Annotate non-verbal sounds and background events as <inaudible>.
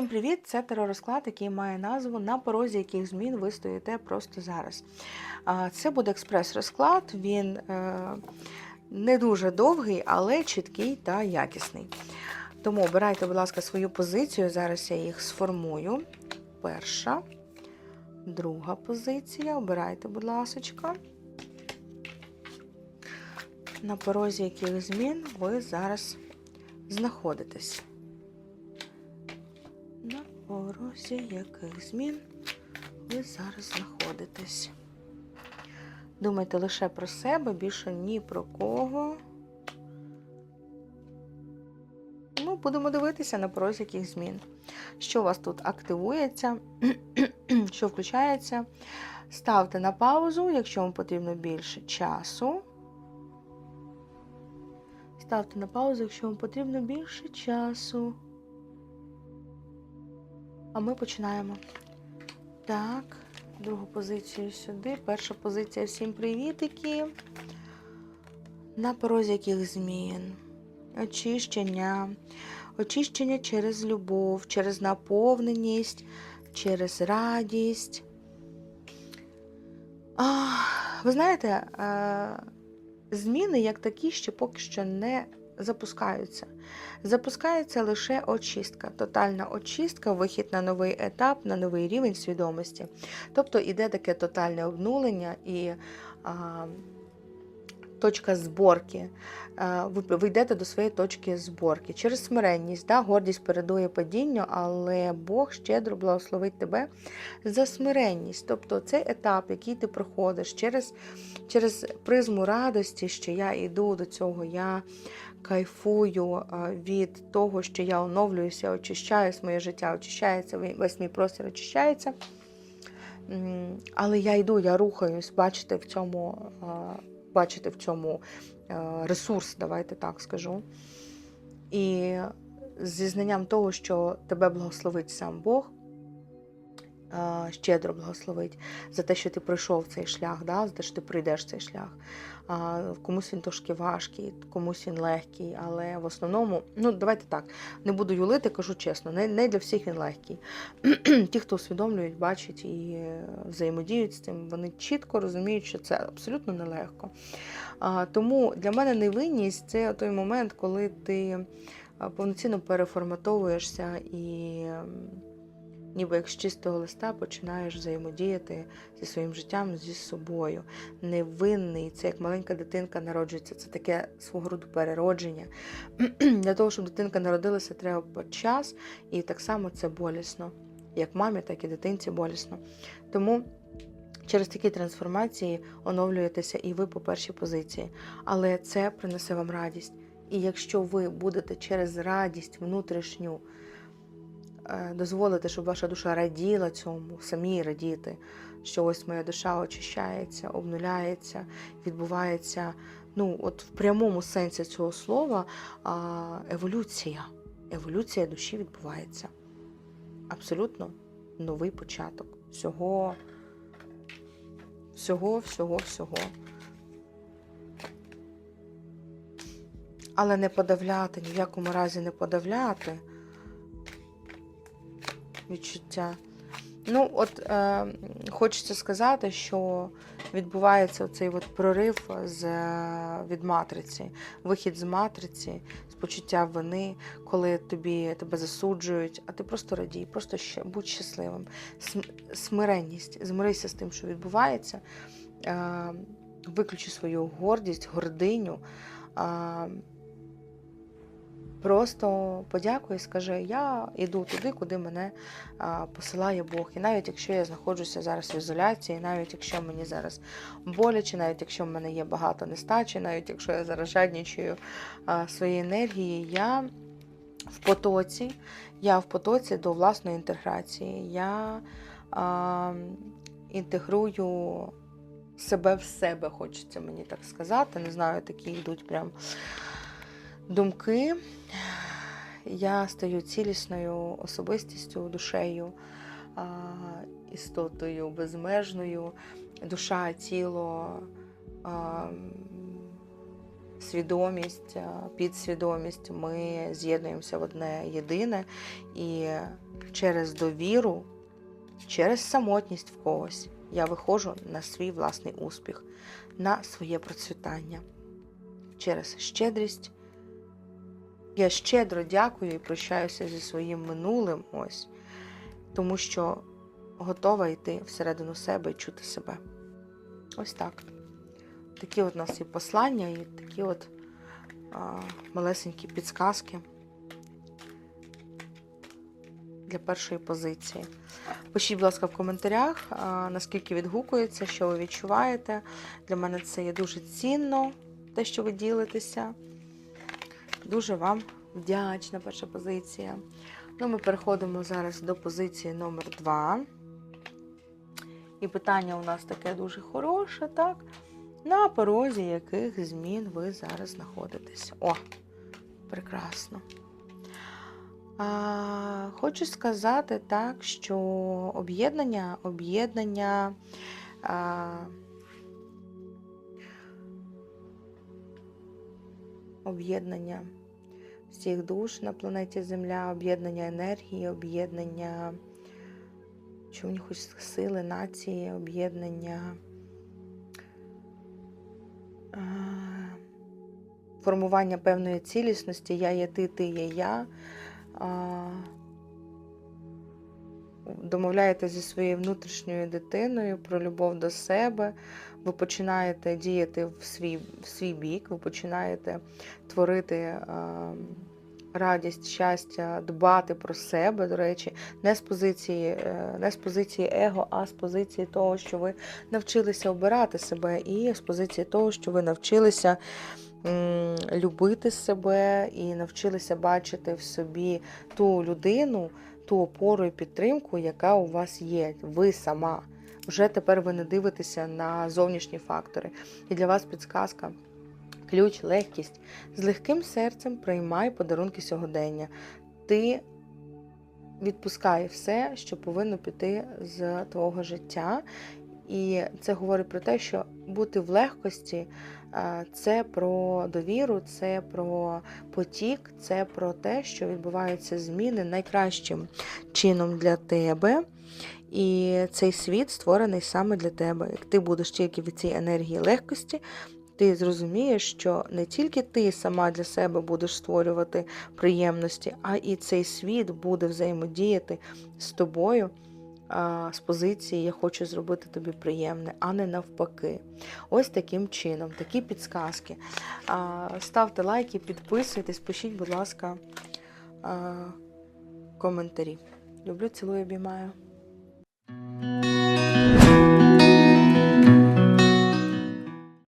Всім привіт! Це теророзклад, який має назву на порозі яких змін ви стоїте просто зараз. Це буде експрес-розклад, він е, не дуже довгий, але чіткий та якісний. Тому обирайте, будь ласка, свою позицію. Зараз я їх сформую. Перша, друга позиція. Обирайте, будь ласка. На порозі яких змін ви зараз знаходитесь. На порозі яких змін ви зараз знаходитесь. Думайте лише про себе, більше ні про кого. Ну, будемо дивитися на порозі яких змін. Що у вас тут активується, <clears throat> що включається. Ставте на паузу, якщо вам потрібно більше часу. Ставте на паузу, якщо вам потрібно більше часу. А ми починаємо. Так, другу позицію сюди. Перша позиція всім привітики. На порозі яких змін. Очищення. Очищення через любов, через наповненість, через радість. А, ви знаєте, е, зміни як такі, що поки що не запускаються. Запускається лише очистка, тотальна очистка, вихід на новий етап, на новий рівень свідомості. Тобто іде таке тотальне обнулення і а, точка зборки. Ви, ви йдете до своєї точки зборки. Через смиренність, да, гордість передує падінню, але Бог щедро благословить тебе за смиренність. Тобто цей етап, який ти проходиш через, через призму радості, що я йду до цього, я кайфую від того, що я оновлююся, очищаюсь, моє життя очищається, весь мій простір очищається. Але я йду, я рухаюсь, бачите в цьому, бачите в цьому ресурс, давайте так скажу. І зі знанням того, що тебе благословить сам Бог, щедро благословить за те, що ти пройшов цей шлях, да, за те, що ти пройдеш цей шлях. Комусь він трошки важкий, комусь він легкий, але в основному, ну давайте так, не буду юлити, кажу чесно, не, не для всіх він легкий. <clears throat> Ті, хто усвідомлюють, бачать і взаємодіють з цим, вони чітко розуміють, що це абсолютно нелегко. Тому для мене невинність це той момент, коли ти повноцінно переформатовуєшся і ніби як з чистого листа починаєш взаємодіяти зі своїм життям, зі собою. Невинний, це як маленька дитинка народжується, це таке свого роду переродження. <clears throat> Для того, щоб дитинка народилася, треба час, і так само це болісно. Як мамі, так і дитинці болісно. Тому. Через такі трансформації оновлюєтеся і ви по першій позиції. Але це принесе вам радість. І якщо ви будете через радість внутрішню дозволити, щоб ваша душа раділа цьому, самі радіти, що ось моя душа очищається, обнуляється, відбувається ну, от в прямому сенсі цього слова еволюція. Еволюція душі відбувається. Абсолютно новий початок. Всього, всього, всього, всього. Але не подавляти, ні в якому разі не подавляти відчуття. Ну, от е, хочеться сказати, що відбувається цей от прорив з, від матриці, вихід з матриці, з почуття вини, коли тобі тебе засуджують, а ти просто радій, просто ще, будь щасливим. Смиренність, змирися з тим, що відбувається, е, виключи свою гордість, гординю. Е, Просто подякуй і скажи, я йду туди, куди мене посилає Бог. І навіть якщо я знаходжуся зараз в ізоляції, навіть якщо мені зараз боляче, навіть якщо в мене є багато нестачі, навіть якщо я зараз жаднічую своєї енергії, я в потоці, я в потоці до власної інтеграції. Я а, інтегрую себе в себе, хочеться мені так сказати. Не знаю, такі йдуть прям думки. Я стаю цілісною особистістю, душею, істотою безмежною, душа, тіло, свідомість, підсвідомість, ми з'єднуємося в одне єдине і через довіру, через самотність в когось я виходжу на свій власний успіх, на своє процвітання. Через щедрість. Я щедро дякую і прощаюся зі своїм минулим, ось, тому що готова йти всередину себе і чути себе. Ось так. Такі от у нас є послання і такі от а, малесенькі підсказки для першої позиції. Пишіть, будь ласка, в коментарях, а, наскільки відгукується, що ви відчуваєте. Для мене це є дуже цінно, те, що ви ділитеся. Дуже вам вдячна перша позиція. Ну, ми переходимо зараз до позиції номер 2. І питання у нас таке дуже хороше, так? На порозі яких змін ви зараз знаходитесь? О, прекрасно. А, хочу сказати так, що об'єднання, об'єднання. Об'єднання всіх душ на планеті Земля, об'єднання енергії, об'єднання чомусь сили, нації, об'єднання. Формування певної цілісності Я є ти, ти є я. А, Домовляєте зі своєю внутрішньою дитиною про любов до себе. Ви починаєте діяти в свій, в свій бік, ви починаєте творити а, радість, щастя, дбати про себе, до речі, не з позиції, е, не з позиції его, а з позиції того, що ви навчилися обирати себе, і з позиції того, що ви навчилися любити себе і навчилися бачити в собі ту людину, ту опору і підтримку, яка у вас є. Ви сама. Вже тепер ви не дивитеся на зовнішні фактори. І для вас підсказка. Ключ, легкість. З легким серцем приймай подарунки сьогодення. Ти відпускай все, що повинно піти з твого життя. І це говорить про те, що бути в легкості е, це про довіру, це про потік, це про те, що відбуваються зміни найкращим чином для тебе. І цей світ створений саме для тебе. Як ти будеш тільки від цієї енергії легкості, ти зрозумієш, що не тільки ти сама для себе будеш створювати приємності, а і цей світ буде взаємодіяти з тобою з позиції Я хочу зробити тобі приємне, а не навпаки. Ось таким чином, такі підсказки. Ставте лайки, підписуйтесь, пишіть, будь ласка, коментарі. Люблю, цілую, обіймаю.